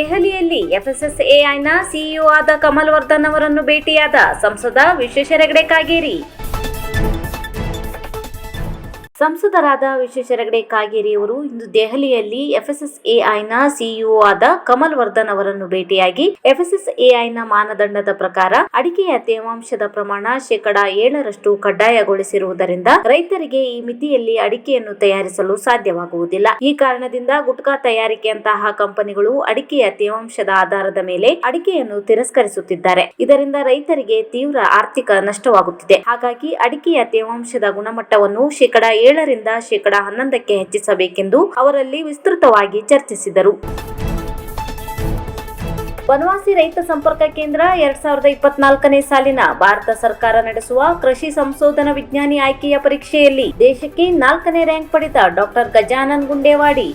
ದೆಹಲಿಯಲ್ಲಿ ಎಫ್ಎಸ್ಎಸ್ಎಐನ ಸಿಇಒ ಆದ ಕಮಲ್ ವರ್ಧನ್ ಅವರನ್ನು ಭೇಟಿಯಾದ ಸಂಸದ ವಿಶ್ವೇಶ್ವರ ಹೆಗಡೆ ಕಾಗೇರಿ. ಸಂಸದರಾದ ವಿಶ್ವೇಶ್ವರ ಹೆಗಡೆ, ಕಾಗೇರಿ ಅವರು ಇಂದು ದೆಹಲಿಯಲ್ಲಿ ಎಫ್ಎಸ್ಎಸ್ ಎಫ್ಎಸ್ಎಸ್ಎಐನ ಸಿಇಒ ಆದ ಕಮಲ್ ವರ್ಧನ್ ಅವರನ್ನು ಭೇಟಿಯಾಗಿ ಎಫ್ಎಸ್ಎಸ್ಎಐನ ಮಾನದಂಡದ ಪ್ರಕಾರ ಅಡಿಕೆಯ ತೇವಾಂಶದ ಪ್ರಮಾಣ ಶೇಕಡಾ ಏಳರಷ್ಟು ಕಡ್ಡಾಯಗೊಳಿಸಿರುವುದರಿಂದ ರೈತರಿಗೆ ಈ ಮಿತಿಯಲ್ಲಿ ಅಡಿಕೆಯನ್ನು ತಯಾರಿಸಲು ಸಾಧ್ಯವಾಗುವುದಿಲ್ಲ. ಈ ಕಾರಣದಿಂದ ಗುಟ್ಕಾ ತಯಾರಿಕೆಯಂತಹ ಕಂಪನಿಗಳು ಅಡಿಕೆಯ ತೇವಾಂಶದ ಆಧಾರದ ಮೇಲೆ ಅಡಿಕೆಯನ್ನು ತಿರಸ್ಕರಿಸುತ್ತಿದ್ದಾರೆ. ಇದರಿಂದ ರೈತರಿಗೆ ತೀವ್ರ ಆರ್ಥಿಕ ನಷ್ಟವಾಗುತ್ತಿದೆ. ಹಾಗಾಗಿ ಅಡಿಕೆಯ ತೇವಾಂಶದ ಗುಣಮಟ್ಟವನ್ನು ಶೇಕಡಾ ಏಳರಿಂದ ಶೇಕಡ ಹನ್ನೊಂದಕ್ಕೆ ಹೆಚ್ಚಿಸಬೇಕೆಂದು ಅವರಲ್ಲಿ ವಿಸ್ತೃತವಾಗಿ ಚರ್ಚಿಸಿದರು. ವನವಾಸಿ ರೈತ ಸಂಪರ್ಕ ಕೇಂದ್ರ ಎರಡ್ ಸಾವಿರದ ಇಪ್ಪತ್ನಾಲ್ಕನೇ ಸಾಲಿನ ಭಾರತ ಸರ್ಕಾರ ನಡೆಸುವ ಕೃಷಿ ಸಂಶೋಧನಾ ವಿಜ್ಞಾನಿ ಆಯ್ಕೆಯ ಪರೀಕ್ಷೆಯಲ್ಲಿ ದೇಶಕ್ಕೆ ನಾಲ್ಕನೇ ರ್ಯಾಂಕ್ ಪಡೆದ ಡಾಕ್ಟರ್ ಗಜಾನನ್ ಗುಂಡೇವಾಡಿ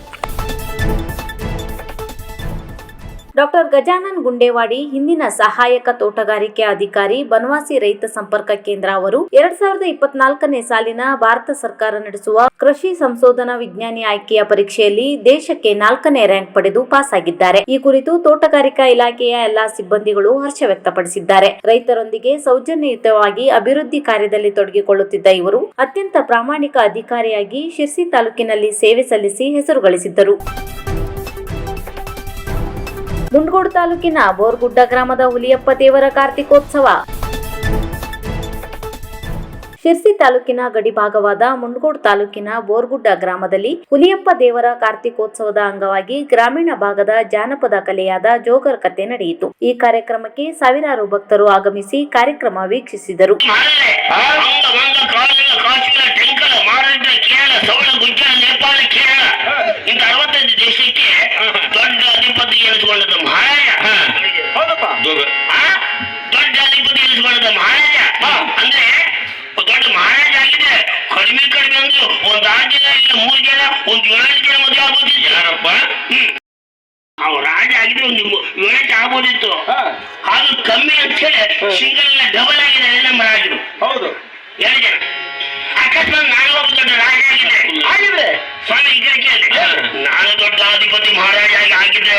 ಡಾಕ್ಟರ್ ಗಜಾನನ್ ಗುಂಡೇವಾಡಿ, ಹಿಂದಿನ ಸಹಾಯಕ ತೋಟಗಾರಿಕೆ ಅಧಿಕಾರಿ ಬನವಾಸಿ ರೈತ ಸಂಪರ್ಕ ಕೇಂದ್ರ ಅವರು ಎರಡ್ ಸಾವಿರದ ಇಪ್ಪತ್ನಾಲ್ಕನೇ ಸಾಲಿನ ಭಾರತ ಸರ್ಕಾರ ನಡೆಸುವ ಕೃಷಿ ಸಂಶೋಧನಾ ವಿಜ್ಞಾನಿ ಆಯ್ಕೆಯ ಪರೀಕ್ಷೆಯಲ್ಲಿ ದೇಶಕ್ಕೆ ನಾಲ್ಕನೇ ರ್ಯಾಂಕ್ ಪಡೆದು ಪಾಸ್ ಆಗಿದ್ದಾರೆ ಈ ಕುರಿತು ತೋಟಗಾರಿಕಾ ಇಲಾಖೆಯ ಎಲ್ಲಾ ಸಿಬ್ಬಂದಿಗಳು ಹರ್ಷ ವ್ಯಕ್ತಪಡಿಸಿದ್ದಾರೆ. ರೈತರೊಂದಿಗೆ ಸೌಜನ್ಯಯುತವಾಗಿ ಅಭಿವೃದ್ಧಿ ಕಾರ್ಯದಲ್ಲಿ ತೊಡಗಿಕೊಳ್ಳುತ್ತಿದ್ದ ಇವರು ಅತ್ಯಂತ ಪ್ರಾಮಾಣಿಕ ಅಧಿಕಾರಿಯಾಗಿ ಶಿರ್ಸಿ ತಾಲೂಕಿನಲ್ಲಿ ಸೇವೆ ಸಲ್ಲಿಸಿ ಹೆಸರು ಗಳಿಸಿದ್ದರು ಮುಂಡಗೋಡು ತಾಲೂಕಿನ ಬೋರ್ಗುಡ್ಡ ಗ್ರಾಮದ ಹುಲಿಯಪ್ಪ ದೇವರ ಕಾರ್ತಿಕೋತ್ಸವ. ಶಿರ್ಸಿ ತಾಲೂಕಿನ ಗಡಿ ಭಾಗವಾದ ಮುಂಡಗೋಡು ತಾಲೂಕಿನ ಬೋರ್ಗುಡ್ಡ ಗ್ರಾಮದಲ್ಲಿ ಹುಲಿಯಪ್ಪ ದೇವರ ಕಾರ್ತಿಕೋತ್ಸವದ ಅಂಗವಾಗಿ ಗ್ರಾಮೀಣ ಭಾಗದ ಜಾನಪದ ಕಲೆಯಾದ ಜೋಗರ್ ಕತೆ ನಡೆಯಿತು. ಈ ಕಾರ್ಯಕ್ರಮಕ್ಕೆ ಸಾವಿರಾರು ಭಕ್ತರು ಆಗಮಿಸಿ ಕಾರ್ಯಕ್ರಮ ವೀಕ್ಷಿಸಿದರು. ಇಂಥ ಅರವತ್ತೈದು ದೇಶಕ್ಕೆ ದೊಡ್ಡ ಅಧಿಪತಿ ಕಡಿಮೆ ಕಡಿಮೆ ಅಂದ್ರೆ ಒಂದ್ ಆರ್ ಜನ ಇಲ್ಲ ಮೂರ್ ಜನ ಒಂದ್ ಏಳು ಜನ ಮದುವೆ ಆಗ್ಬೋದಿತ್ತು. ಯಾರಪ್ಪ? ಅವ್ ರಾಜ ಆಗಿದ್ರೆ ಒಂದು ಏಳೆಂಟು ಆಗ್ಬೋದಿತ್ತು. ಅದು ಕಮ್ಮಿ ಅಂತ ಹೇಳಿ ಸಿಂಗಲ್ ಎಲ್ಲ ಡಬಲ್ ಆಗಿದೆ ನಮ್ಮ ರಾಜರು ಹೌದು. ಎರಡು ಜನ. ಅಕಸ್ಮಾತ್ ನಾನು ಒಬ್ಬ ದೊಡ್ಡ ರಾಜ ಆಗಿದೆ. ಆಗಿದ್ರೆ ಸ್ವಾಮಿ ಈಗ ಕೇಳಿ. ನಾನು ದೊಡ್ಡ ಅಧಿಪತಿ ಮಹಾರಾಜ ಆಗಿ ಆಗಿದ್ರೆ.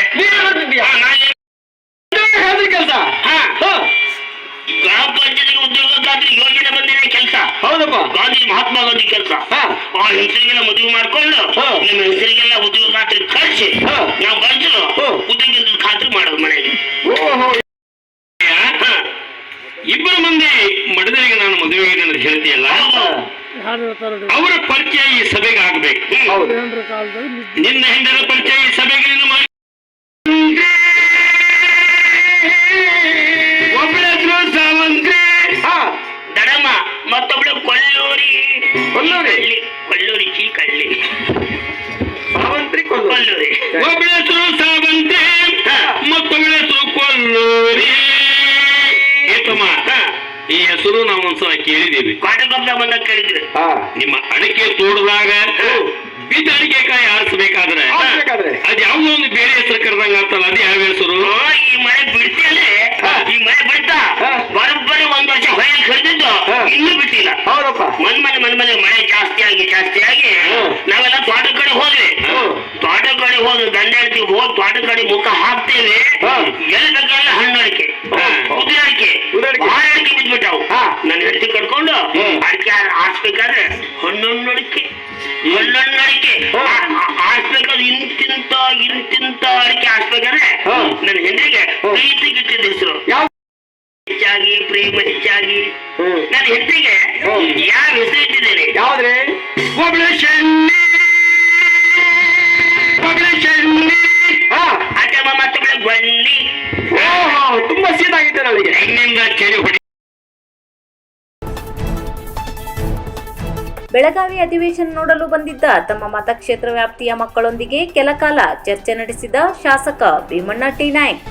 ಗ್ರಾಮ ಪಂಚಾಯತಿಗೆ ಉದ್ಯೋಗಕ್ಕಾದ್ರೆ ಯೋಜನೆ ಬಂದಿದೆ ಕೆಲಸ. ಹೌದಪ್ಪ. ಗಾಂಧಿ ಮಹಾತ್ಮ ಗಾಂಧಿ ಕೆಲಸ. ಆ ಹೆಸರಿಗೆಲ್ಲ ಮದುವೆ ಮಾಡ್ಕೊಂಡು ನಿಮ್ಮ ಹೆಸರಿಗೆಲ್ಲ ಉದ್ಯೋಗ ಖಾತ್ರಿ ಕಳಿಸಿ. ನಾವು ಕಳಿಸು ಹಾ. ಉದ್ಯೋಗದ ಖಾತ್ರಿ ಮಾಡೋದು ಮನೆಗೆ. ಹಾ. ಇಬ್ಬರು ಮಂದಿ ಮಡದರಿಗೆ ನಾನು ಮದುವೆ ಅಂತ ಹೇಳ್ತೀಯಲ್ಲ? ಅವರ ಪರಿಚಯ ಈ ಸಭೆಗೆ ಆಗ್ಬೇಕು. ನಿನ್ನ ಹೆಂಡರ ಪರಿಚಯ ಈ ಸಭೆಗೆ ಮಾಡಿ ಕೊಲ್ಲೂರಿ ಹೆಸರು ಹೆಸರು ಸಾವಂತ್ರಿ ಮತ್ತೊಬ್ಬಳ ಹೆಸರು ಕೊಲ್ಲೂರಿ ಏತಮ್ಮ ಈ ಹೆಸರು ನಾವು ಒಂದ್ಸಲ ಕೇಳಿದೀವಿ ಕಾಟಗೊಬ್ಬ ಬಂದಾಗ ಕೇಳಿದ್ರು ನಿಮ್ಮ ಅಡಿಕೆ ತೋಟದಾಗ ಬಿದ್ದ ಅಡಿಕೆಕಾಯಿ ಆರಿಸ್ಬೇಕಾದ್ರೆ ಆಗ್ಬೇಕಾದ್ರೆ ಅದ್ ಯಾವ್ದೋ ಒಂದು ಬೇರೆ ಹೆಸರು ಕರೆದಂಗ ಆಗ್ತಲ್ಲ ಅದು ಯಾವ ಹೆಸರು? ಈ ಮಳೆ ಬಿಡ್ತಿಯಲ್ಲೇ? ಈ ಮಳೆ ಬಿಡ್ತಾ. ಬರೋಬ್ಬರಿ ಒಂದ್ ವರ್ಷ ಹೊಯ ಕರೆದಿದ್ದು. ಇನ್ನೂ ಬಿಟ್ಟಿಲ್ಲ. ಹೌದಪ್ಪ. ಮನ್ ಮನೆ ಮನೆ ಮನೆ ಮಳೆ ಜಾಸ್ತಿ ಆಗಿ ಜಾಸ್ತಿ ಆಗಿ ನಾವೆಲ್ಲ ತೋಟದ ಕಡೆ ಹೋದ್ವಿ. ಕಡೆ ಹೋಗಿ ಗಂಡ ಹೋಗಿ ತೋಟದ ತೋಟ ಕಡೆ ಮುಖ ಹಾಕ್ತೇವೆ ಎಲ್ಲ ಬೇಕಾದ್ರೆ ಹಣ್ಣು ಅಡಿಕೆ. ಉದ್ದಿನ ಅಡಿಕೆ. ಭಾಳ ಅಡಿಕೆ ಬಿದ್ಬಿಟ್ಟಾವು ನನ್ನ ಹೆಂಡತಿ ಕಟ್ಕೊಂಡು. ಅಡಿಕೆ ಹಾಸ್ಬೇಕಾದ್ರೆ ಹಣ್ಣೊಣ್ಣು ಅಡಿಕೆ ಹಣ್ಣೊಣ್ಣು ಅಡಿಕೆ ಹಾಸ್ಬೇಕಾದ್ರೆ ಇಂತಿಂತ ಇಂತಿಂತ ಅಡಿಕೆ ಆರಿಸ್ಬೇಕಾದ್ರೆ ಹ್ಮ್. ನನ್ನ ಹೆಂಡ್ರಿಗೆ. ಪ್ರೀತಿ ಗಿಟ್ಟಿದ ಹೆಸರು ಹೆಚ್ಚಾಗಿ ಪ್ರೇಮ ಹೆಚ್ಚಾಗಿ. ನನ್ನ ಹೆಂಡತಿಗೆ. ಯಾವ ಹೆಸರು ಇಟ್ಟಿದ್ದೇನೆ ತುಂಬಾ ಸೀದಾಗಿದ್ದೆ ನನಗೆ ಹೆಣ್ಣಿಂದ ಕೇಳಿ ಹೊಡಿ ಬೆಳಗಾವಿ ಅಧಿವೇಶನ ನೋಡಲು ಬಂದಿದ್ದ ತಮ್ಮ ಮತಕ್ಷೇತ್ರ ವ್ಯಾಪ್ತಿಯ ಮಕ್ಕಳೊಂದಿಗೆ ಕೆಲಕಾಲ ಚರ್ಚೆ ನಡೆಸಿದ ಶಾಸಕ ಭೀಮಣ್ಣ ಟಿ. ನಾಯ್ಕ್.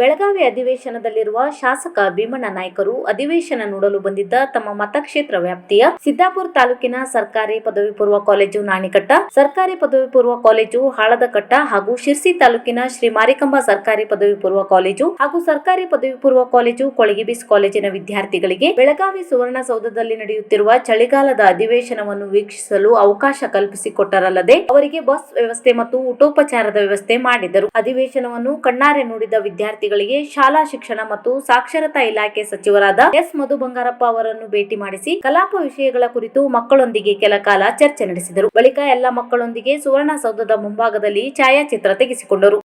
ಬೆಳಗಾವಿ ಅಧಿವೇಶನದಲ್ಲಿರುವ ಶಾಸಕ ಭೀಮಣ್ಣ ನಾಯ್ಕರು ಅಧಿವೇಶನ ನೋಡಲು ಬಂದಿದ್ದ ತಮ್ಮ ಮತಕ್ಷೇತ್ರ ವ್ಯಾಪ್ತಿಯ ಸಿದ್ದಾಪುರ ತಾಲೂಕಿನ ಸರ್ಕಾರಿ ಪದವಿ ಪೂರ್ವ ಕಾಲೇಜು ನಾಣಿಕಟ್ಟ, ಸರ್ಕಾರಿ ಪದವಿ ಪೂರ್ವ ಕಾಲೇಜು ಹಾಳದಕಟ್ಟ ಹಾಗೂ ಶಿರ್ಸಿ ತಾಲೂಕಿನ ಶ್ರೀ ಮಾರಿಕಂಬ ಸರ್ಕಾರಿ ಪದವಿ ಪೂರ್ವ ಕಾಲೇಜು ಹಾಗೂ ಸರ್ಕಾರಿ ಪದವಿ ಪೂರ್ವ ಕಾಲೇಜು ಕೊಳಗಿಬಿಸ್ ಕಾಲೇಜಿನ ವಿದ್ಯಾರ್ಥಿಗಳಿಗೆ ಬೆಳಗಾವಿ ಸುವರ್ಣಸೌಧದಲ್ಲಿ ನಡೆಯುತ್ತಿರುವ ಚಳಿಗಾಲದ ಅಧಿವೇಶನವನ್ನು ವೀಕ್ಷಿಸಲು ಅವಕಾಶ ಕಲ್ಪಿಸಿಕೊಟ್ಟರಲ್ಲದೆ ಅವರಿಗೆ ಬಸ್ ವ್ಯವಸ್ಥೆ ಮತ್ತು ಊಟೋಪಚಾರದ ವ್ಯವಸ್ಥೆ ಮಾಡಿದರು. ಅಧಿವೇಶನವನ್ನು ಕಣ್ಣಾರೆ ನೋಡಿದ ವಿದ್ಯಾರ್ಥಿಗಳಿಗೆ ಶಾಲಾ ಶಿಕ್ಷಣ ಮತ್ತು ಸಾಕ್ಷರತಾ ಇಲಾಖೆ ಸಚಿವರಾದ ಎಸ್ ಮಧು ಬಂಗಾರಪ್ಪ ಅವರನ್ನು ಭೇಟಿ ಮಾಡಿಸಿ ಕಲಾಪ ವಿಷಯಗಳ ಕುರಿತು ಮಕ್ಕಳೊಂದಿಗೆ ಕೆಲ ಕಾಲ ಚರ್ಚೆ ನಡೆಸಿದರು. ಬಳಿಕ ಎಲ್ಲ ಮಕ್ಕಳೊಂದಿಗೆ ಸುವರ್ಣಸೌಧದ ಮುಂಭಾಗದಲ್ಲಿ ಛಾಯಾಚಿತ್ರ ತೆಗೆಸಿಕೊಂಡರು.